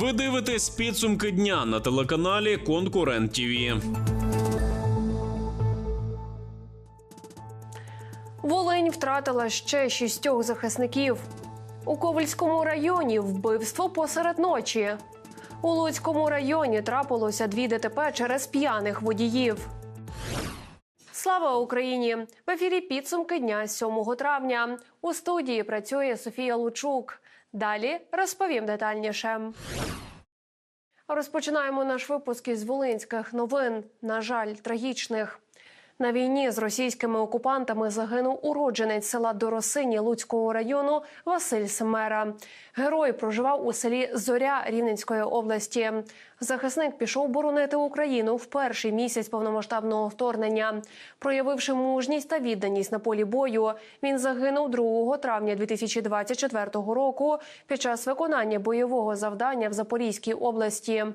Ви дивитесь підсумки дня на телеканалі Конкурент ТІВІ. Волинь втратила ще шістьох захисників. У Ковальському районі вбивство посеред ночі. У Луцькому районі трапилося дві ДТП через п'яних водіїв. Слава Україні! В ефірі підсумки дня 7 травня. У студії працює Софія Лучук. Далі розповім детальніше. Розпочинаємо наш випуск із волинських новин. На жаль, трагічних. На війні з російськими окупантами загинув уродженець села Доросині Луцького району Василь Семера. Герой проживав у селі Зоря Рівненської області. Захисник пішов боронити Україну в перший місяць повномасштабного вторгнення. Проявивши мужність та відданість на полі бою, він загинув 2 травня 2024 року під час виконання бойового завдання в Запорізькій області.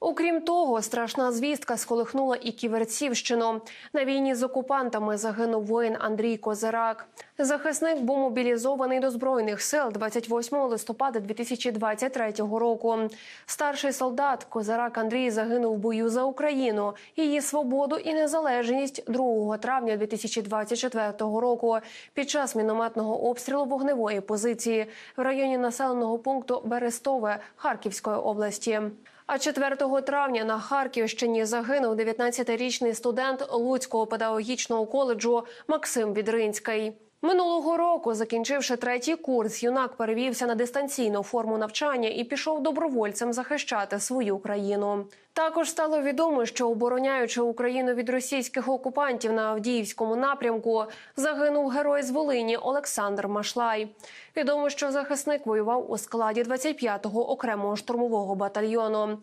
Окрім того, страшна звістка сколихнула і Ківерцівщину. На війні з окупантами загинув воїн Андрій Козирак. Захисник був мобілізований до збройних сил 28 листопада 2023 року. Старший солдат Козирак Андрій загинув в бою за Україну, її свободу і незалежність 2 травня 2024 року під час мінометного обстрілу вогневої позиції в районі населеного пункту Берестове Харківської області. А 4 травня на Харківщині загинув 19-річний студент Луцького педагогічного коледжу Максим Відринський. Минулого року, закінчивши третій курс, юнак перевівся на дистанційну форму навчання і пішов добровольцем захищати свою країну. Також стало відомо, що обороняючи Україну від російських окупантів на Авдіївському напрямку, загинув герой з Волині Олександр Машлай. Відомо, що захисник воював у складі 25-го окремого штурмового батальйону.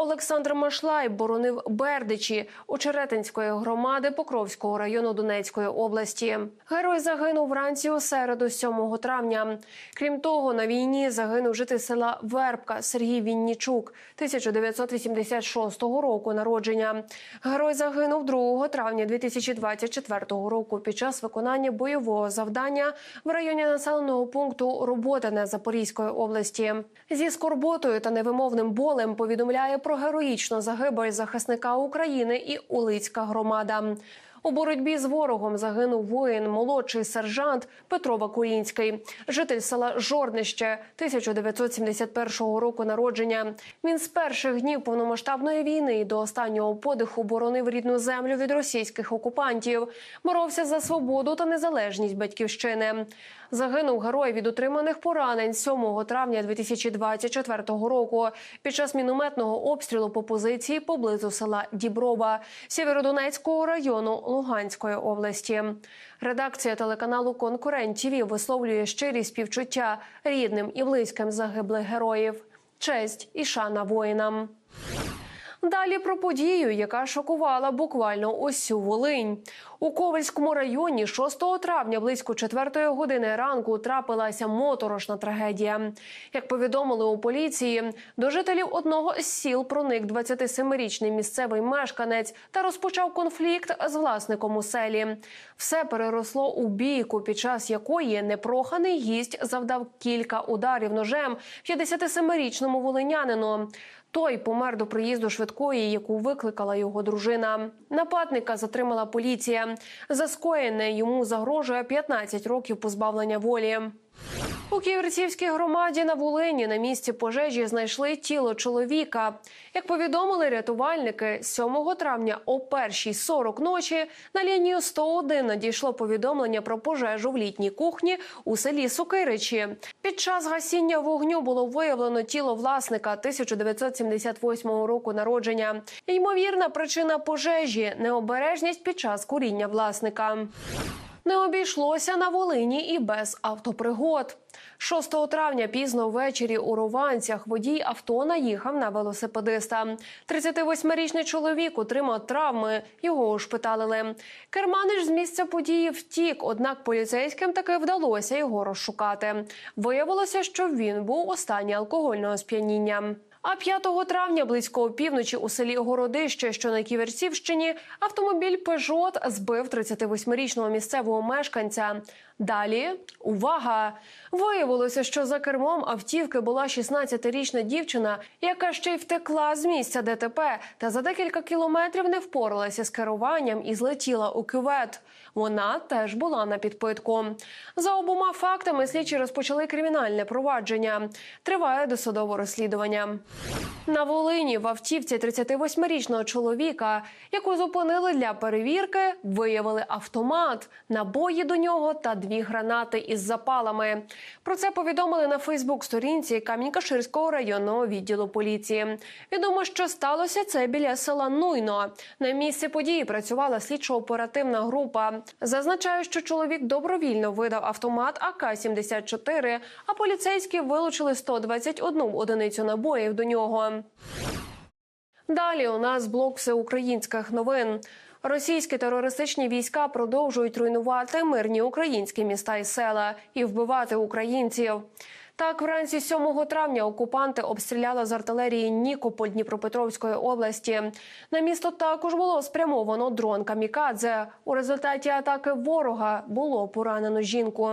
Олександр Машлай боронив Бердичі у Черетинської громади Покровського району Донецької області. Герой загинув вранці у середу, 7 травня. Крім того, на війні загинув житель села Вербка Сергій Віннічук 1986 року народження. Герой загинув 2 травня 2024 року під час виконання бойового завдання в районі населеного пункту Роботине Запорізької області. Зі скорботою та невимовним болем повідомляє про героїчну загибель захисника України і Улицька громада. У боротьбі з ворогом загинув воїн, молодший сержант Петро Вакулінський, житель села Жорнище 1971 року народження. Він з перших днів повномасштабної війни і до останнього подиху боронив рідну землю від російських окупантів, боровся за свободу та незалежність батьківщини. Загинув герой від отриманих поранень 7 травня 2024 року під час мінометного обстрілу по позиції поблизу села Діброва Сєвєродонецького району Луганської області. Редакція телеканалу Конкурент ТІВІ висловлює щирі співчуття рідним і близьким загиблих героїв. Честь і шана воїнам. Далі про подію, яка шокувала буквально усю Волинь. У Ковальському районі 6 травня близько 4 години ранку трапилася моторошна трагедія. Як повідомили у поліції, до жителів одного з сіл проник 27-річний місцевий мешканець та розпочав конфлікт з власником у селі. Все переросло у бійку, під час якої непроханий гість завдав кілька ударів ножем 57-річному волинянину. Той помер до приїзду швидкої, яку викликала його дружина. Нападника затримала поліція. За скоєне йому загрожує 15 років позбавлення волі. У Ківерцівській громаді на Волині на місці пожежі знайшли тіло чоловіка. Як повідомили рятувальники, 7 травня о 1.40 ночі на лінію 101 надійшло повідомлення про пожежу в літній кухні у селі Сокиричі. Під час гасіння вогню було виявлено тіло власника 1978 року народження. Ймовірна причина пожежі необережність під час куріння власника. Не обійшлося на Волині і без автопригод. 6 травня пізно ввечері у Рованцях водій авто наїхав на велосипедиста. 38-річний чоловік отримав травми. Його ушпиталили. Керманич з місця події втік, однак поліцейським таки вдалося його розшукати. Виявилося, що він був у алкогольного сп'яніння. А 5 травня близько опівночі у селі Городище, що на Ківерцівщині, автомобіль Пежот збив 38-річного місцевого мешканця. Далі увага! Виявилося, що за кермом автівки була 16-річна дівчина, яка ще й втекла з місця ДТП, та за декілька кілометрів не впоралася з керуванням і злетіла у кювет. Вона теж була на підпитку. За обома фактами слідчі розпочали кримінальне провадження. Триває досудове розслідування. На Волині в автівці 38-річного чоловіка, яку зупинили для перевірки, виявили автомат, набої до нього та дві гранати із запалами. Про це повідомили на Фейсбук-сторінці Камінь-Каширського районного відділу поліції. Відомо, що сталося це біля села Нуйно. На місці події працювала слідчо-оперативна група. Зазначаю, що чоловік добровільно видав автомат АК-74, а поліцейські вилучили 121 одиницю набоїв до нього. Далі у нас блок всеукраїнських новин. Російські терористичні війська продовжують руйнувати мирні українські міста і села і вбивати українців. Так, вранці 7 травня окупанти обстріляли з артилерії Нікополь Дніпропетровської області. На місто також було спрямовано дрон камікадзе. У результаті атаки ворога було поранено жінку.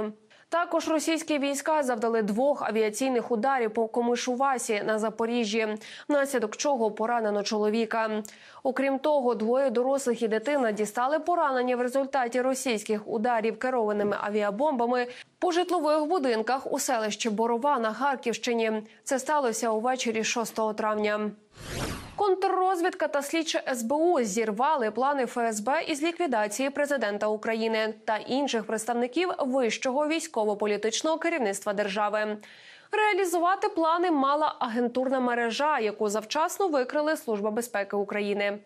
Також російські війська завдали двох авіаційних ударів по Комишувасі на Запоріжжі, внаслідок чого поранено чоловіка. Окрім того, двоє дорослих і дитина дістали поранення в результаті російських ударів керованими авіабомбами по житлових будинках у селищі Борова на Харківщині. Це сталося увечері 6 травня. Контррозвідка та слідчі СБУ зірвали плани ФСБ із ліквідації президента України та інших представників вищого військово-політичного керівництва держави. Реалізувати плани мала агентурна мережа, яку завчасно викрили Служба безпеки України.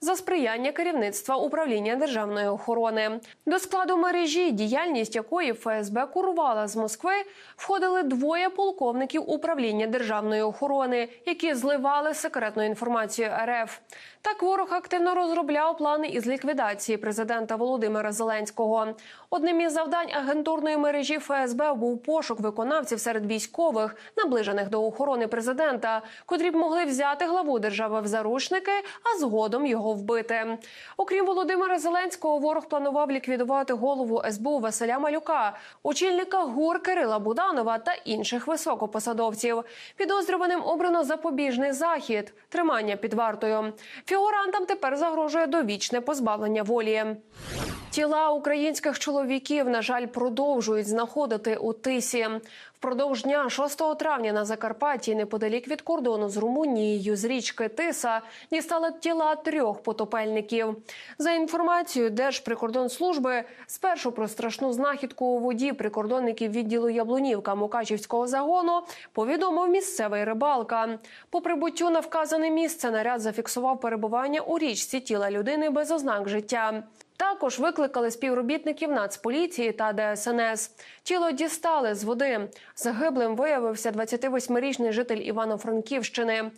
За сприяння керівництва управління державної охорони до складу мережі, діяльність якої ФСБ курувала з Москви, входили двоє полковників управління державної охорони, які зливали секретну інформацію РФ. Так ворог активно розробляв плани із ліквідації президента Володимира Зеленського. Одним із завдань агентурної мережі ФСБ був пошук виконавців серед військових, наближених до охорони президента, котрі б могли взяти главу держави в заручники, а згодом його вбити. Окрім Володимира Зеленського, ворог планував ліквідувати голову СБУ Василя Малюка, очільника ГУР Кирила Буданова та інших високопосадовців. Підозрюваним обрано запобіжний захід, тримання під вартою. Фігурантам тепер загрожує довічне позбавлення волі. Тіла українських чоловіків, на жаль, продовжують знаходити у тисі. Впродовж дня 6 травня на Закарпатті, неподалік від кордону з Румунією, з річки Тиса, дістали тіла трьох потопельників. За інформацією Держприкордонслужби, спершу про страшну знахідку у воді прикордонників відділу Яблунівка Мукачівського загону повідомив місцевий рибалка. По прибуттю на вказане місце наряд зафіксував перебування у річці тіла людини без ознак життя. Також викликали співробітників Нацполіції та ДСНС. Тіло дістали з води. Загиблим виявився 28-річний житель Івано-Франківщини.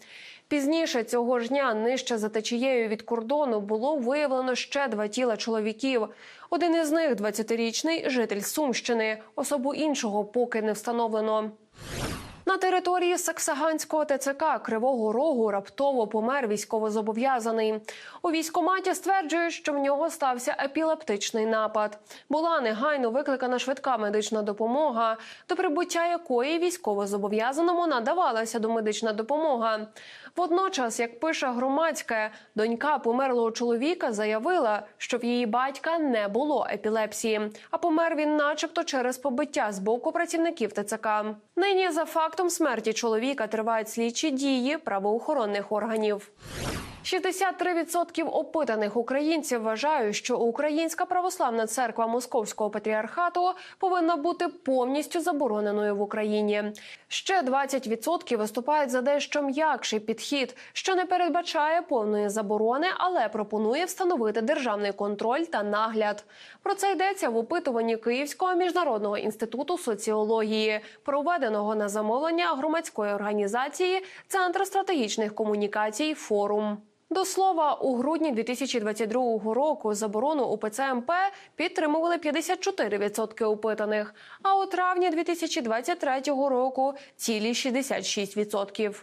Пізніше цього ж дня нижче за течією від кордону було виявлено ще два тіла чоловіків. Один із них 20-річний житель Сумщини. Особу іншого поки не встановлено. На території Саксаганського ТЦК Кривого Рогу раптово помер військовозобов'язаний. У військкоматі стверджують, що в нього стався епілептичний напад. Була негайно викликана швидка медична допомога, до прибуття якої військовозобов'язаному надавалася домедична допомога. Водночас, як пише громадське, донька померлого чоловіка заявила, що в її батька не було епілепсії, а помер він, начебто, через побиття з боку працівників ТЦК. Нині за фактом смерті чоловіка тривають слідчі дії правоохоронних органів. 63% опитаних українців вважають, що Українська православна церква Московського патріархату повинна бути повністю забороненою в Україні. Ще 20% виступають за дещо м'якший підхід, що не передбачає повної заборони, але пропонує встановити державний контроль та нагляд. Про це йдеться в опитуванні Київського міжнародного інституту соціології, проведеного на замовлення громадської організації Центр стратегічних комунікацій Форум. До слова, у грудні 2022 року заборону УПЦ МП підтримували 54% опитаних, а у травні 2023 року цілі 66%.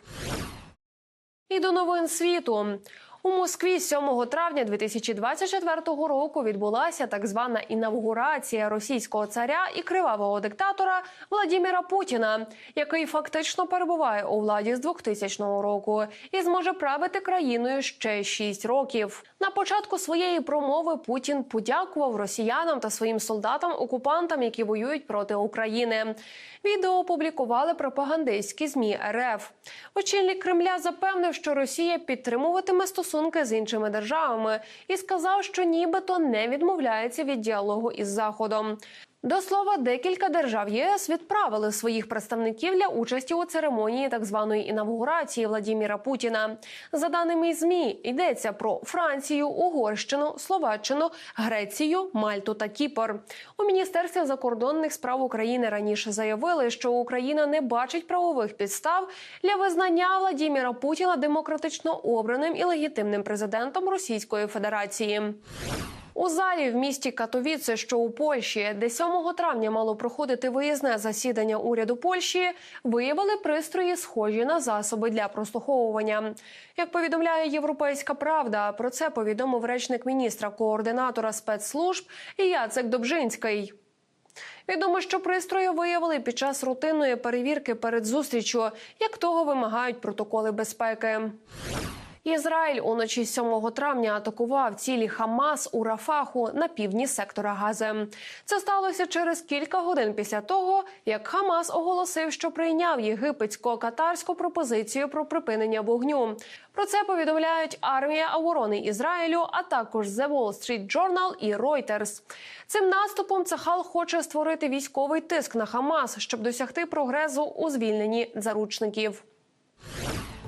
І до новин світу. У Москві 7 травня 2024 року відбулася так звана інавгурація російського царя і кривавого диктатора Владіміра Путіна, який фактично перебуває у владі з 2000 року і зможе правити країною ще 6 років. На початку своєї промови Путін подякував росіянам та своїм солдатам-окупантам, які воюють проти України. Відео опублікували пропагандистські змі РФ. Очільник Кремля запевнив, що Росія підтримуватиме стосунки з іншими державами і сказав, що нібито не відмовляється від діалогу із Заходом. До слова, декілька держав ЄС відправили своїх представників для участі у церемонії так званої інавгурації Владіміра Путіна. За даними ЗМІ, йдеться про Францію, Угорщину, Словаччину, Грецію, Мальту та Кіпр. У міністерстві закордонних справ України раніше заявили, що Україна не бачить правових підстав для визнання Владіміра Путіна демократично обраним і легітимним президентом Російської Федерації. У залі в місті Катовіце, що у Польщі, де 7 травня мало проходити виїзне засідання уряду Польщі, виявили пристрої, схожі на засоби для прослуховування. Як повідомляє Європейська Правда, про це повідомив речник міністра координатора спецслужб Яцек Добжинський. Відомо, що пристрої виявили під час рутинної перевірки перед зустрічю, як того вимагають протоколи безпеки. Ізраїль уночі 7 травня атакував цілі Хамас у Рафаху на півдні сектора Гази. Це сталося через кілька годин після того, як Хамас оголосив, що прийняв єгипетсько-катарську пропозицію про припинення вогню. Про це повідомляють армія оборони Ізраїлю, а також The Wall Street Journal і Reuters. Цим наступом Цахал хоче створити військовий тиск на Хамас, щоб досягти прогресу у звільненні заручників.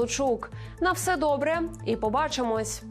Лучук. На все добре і побачимось.